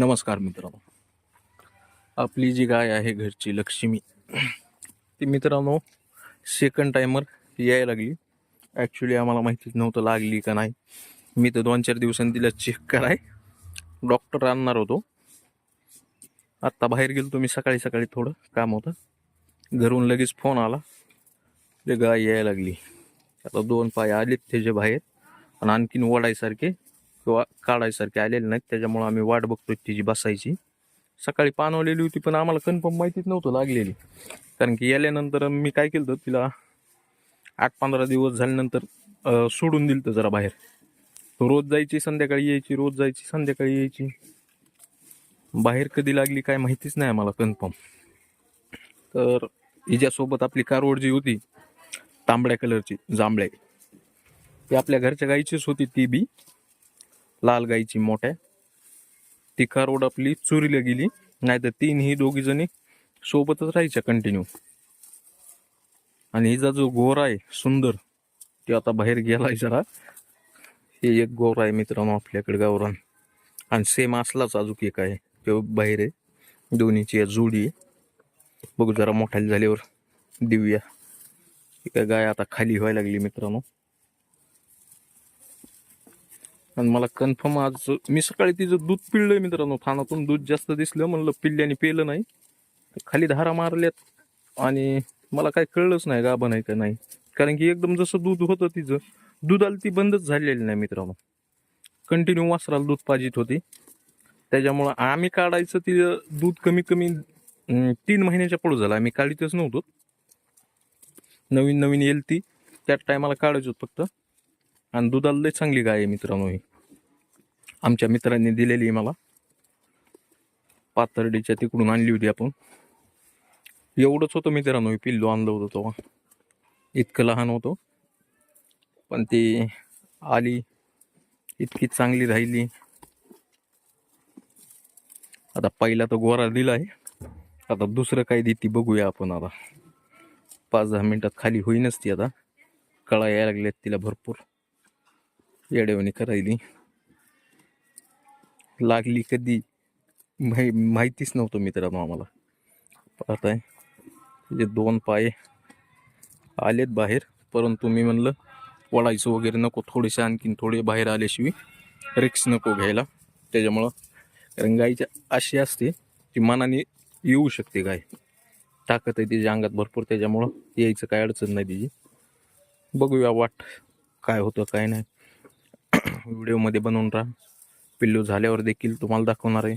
नमस्कार मित्रांनो. आपली जी गाय आहे घरची लक्ष्मी ती मित्रांनो सेकंड टायमर यायला लागली. ॲक्च्युली आम्हाला माहितीच नव्हतं लागली का नाही. मी तर दोन चार दिवसांनी तिला चेक कराय डॉक्टर आणणार होतो. आत्ता बाहेर गेलो तुम्ही सकाळी सकाळी थोडं काम होतं. घरून लगेच फोन आला. ते गाय यायला लागली. आता दोन पाय आलेत त्याचे बाहेर. आणि आणखीन ओढायसारखे किंवा काढायसारखे आलेले नाहीत. त्याच्यामुळं आम्ही वाट बघतो तिची बसायची. सकाळी पानवलेली होती पण आम्हाला कन्फर्म माहितीच नव्हतं लागलेली. कारण की याल्यानंतर मी काय केलं होतं तिला आठ पंधरा दिवस झाल्यानंतर सोडून दिलं होतं जरा बाहेर. रोज जायची संध्याकाळी यायची रोज जायची संध्याकाळी यायची. बाहेर कधी लागली काय माहितीच नाही आम्हाला कन्फर्म तर हिच्यासोबत आपली कारवड जी होती तांबड्या कलरची जांभळ्या ती आपल्या घरच्या गाईचीच होती ती बी. लाल गाईची मोठ्या ती कारवड आपली चोरीला गेली नाही तर तीन ही दोघी जणी सोबतच राहायच्या कंटिन्यू आणि हिचा जो गोरा आहे सुंदर तो आता बाहेर गेलाय जरा. हे एक गोरा आहे मित्रांनो आपल्याकडे गावरान. आणि सेम असलाच अजून एक आहे तो बाहेर आहे. दोन्हीची जोडी आहे. बघू जरा मोठाली झाल्यावर देऊया काय गाय आता खाली व्हायला लागली मित्रांनो. आणि मला कन्फर्म आज मी सकाळी तिचं दूध पिळलंय मित्रांनो. थानातून दूध जास्त दिसलं म्हणलं पिल्ल्याने पिलं नाही. खाली धारा मारल्यात आणि मला काय कळलंच नाही गाभा नाही का नाही. कारण की एकदम जसं दूध होतं तिचं दूध आलं ती बंदच झालेली नाही मित्रांनो. कंटिन्यू वासराला दूध पाजित होती. त्याच्यामुळं आम्ही काढायचं तिचं दूध कमी कमी तीन महिन्याच्या पुढं झालं. आम्ही काढीतच नव्हतो. नवीन नवीन येईल ती. त्या टायमाला काढायचो फक्त. आणि दुधाला लय चांगली गाय आहे मित्रांनो ही आमच्या मित्रांनी दिलेली आहे मला. पातर्डीच्या तिकडून आणली होती आपण. एवढंच होतं मित्रांनो पिल्लू आणलं होतं तेव्हा. इतकं लहान होतो. पण ती आली. इतकी चांगली राहिली. आता पहिला तर गोरा दिला आहे. आता दुसरं काय देते बघूया आपण आता. पाच दहा मिनटात खाली होईनच ती आता. कळा यायला लागल्यात तिला भरपूर. येडेवणी करायली. लागली कधी? माहि माहितीच नव्हतं मित्रांनो आम्हाला. पाहताय. जे दोन पाय आलेत बाहेर. परंतु मी म्हणलं वळायचं वगैरे नको. थोडेसे आणखीन थोडे बाहेर आल्याशिवाय रिक्स नको घ्यायला. त्याच्यामुळं कारण गाईच्या अशी असते ती मनाने येऊ शकते गाय. ताकद आहे तिच्या अंगात भरपूर. त्याच्यामुळं यायचं काय अडचण नाही तिची. बघूया वाट काय होतं काय नाही. व्हिडिओमध्ये बनवून राहा. पिल्लू झाल्यावर देखील तुम्हाला दाखवणार आहे.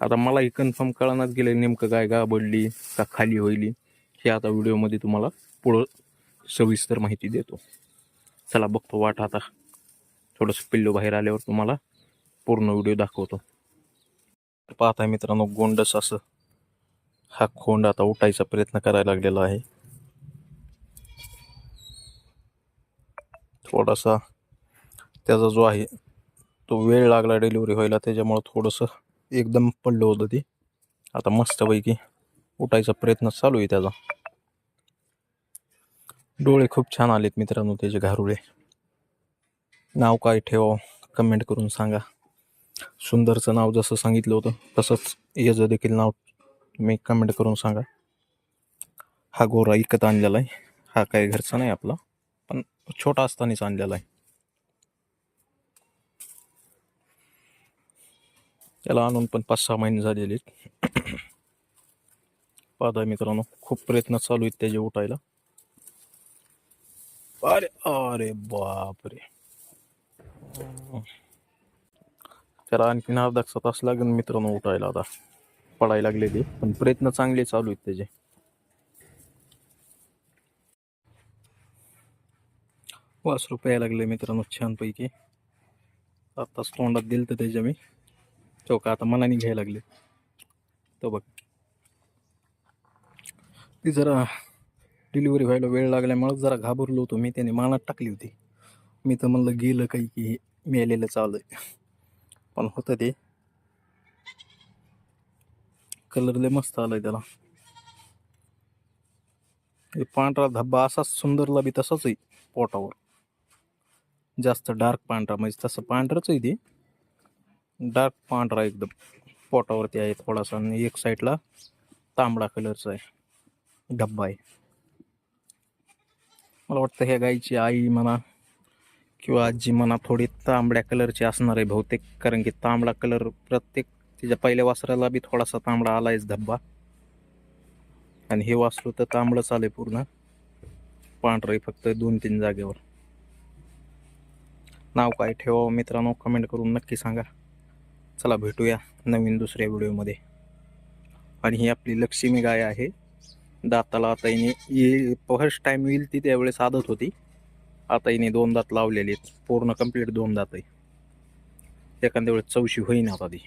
आता मला हे कन्फर्म कळणार गेलं नेमकं काय गाबडली का खाली होईली हे आता व्हिडिओमध्ये तुम्हाला पुढं सविस्तर माहिती देतो. चला बघतो वाट आता. थोडंसं पिल्लू बाहेर आल्यावर तुम्हाला पूर्ण व्हिडिओ दाखवतो. पाहता मित्रांनो गोंडस असं. हा खोंड आता उठायचा प्रयत्न करायला लागलेला आहे. थोडासा त्याचा जो आहे तो वेळ लागला डिलिव्हरी व्हायला त्याच्यामुळं थोडंसं एकदम पडलं होतं ती. आता मस्तपैकी उठायचा प्रयत्न चालू आहे त्याचा. डोळे खूप छान आलेत मित्रांनो त्याचे घारुळे. नाव काय ठेवावं? कमेंट करून सांगा. सुंदरचं नाव जसं सांगितलं होतं तसंच याचं देखील नाव मी कमेंट करून सांगा. हा गोरा इकत आणलेला आहे. हा काही घरचा नाही आपला पण छोटा असतानाच आणलेला आहे. त्याला आणून पण पाच सहा महिने झालेले आहेत. पादा मित्रांनो खूप प्रयत्न चालू आहेत त्याचे उठायला. अरे अरे बापरे. त्याला आणखीन अर्धा एक तास लागेल मित्रांनो उठायला आता. पडायला लागले ते पण प्रयत्न चांगले चालू आहेत त्याचे. वास रुपया लागले मित्रांनो छानपैकी. आत्ताच तोंडात दिलं तर त्याच्या मी. तो का आता मनाने घ्यायला लागले. तो बघ. ती जरा डिलिव्हरी व्हायला वेळ लागल्यामुळं जरा घाबरलो होतो मी त्याने मानात टाकली होती. मी तर म्हणलं गेलं काही की हे चालू आहे पण होतं ते. कलर लय मस्त आलाय त्याला. पांढरा धब्बा असाच सुंदरला बी तसाच आहे पोटावर. जास्त डार्क पांढरा म्हणजे तसं पांढरंच आहे ते. डार्क पांढरा एकदम. पोटावरती आहे थोडासा आणि एक साईडला तांबडा कलरचा आहे. डब्बा आहे. मला वाटतं ह्या गाईची आई म्हणा किंवा आजी म्हणा थोडी तांबड्या कलरची असणार आहे बहुतेक. कारण की तांबडा कलर प्रत्येक तिच्या पहिल्या वासराला बी थोडासा तांबडा आलायच धब्बा. आणि हे वासरू तर तांबडंच आलंय पूर्ण. पांढरं आहे फक्त दोन तीन जागेवर. नाव काय ठेवावं मित्रांनो? कमेंट करून नक्की सांगा. चला भेटूया नवीन दुसऱ्या व्हिडिओमध्ये. आणि ही आपली लक्ष्मी गाय आहे. दाताला आता हिने ये फर्स्ट टाईम येईल ती त्यावेळेस आदत होती. आता हिने दोन दात लावलेले आहेत. पूर्ण कंप्लीट दोन दात आहे. एखाद्या वेळेस चौशी होईन आता ती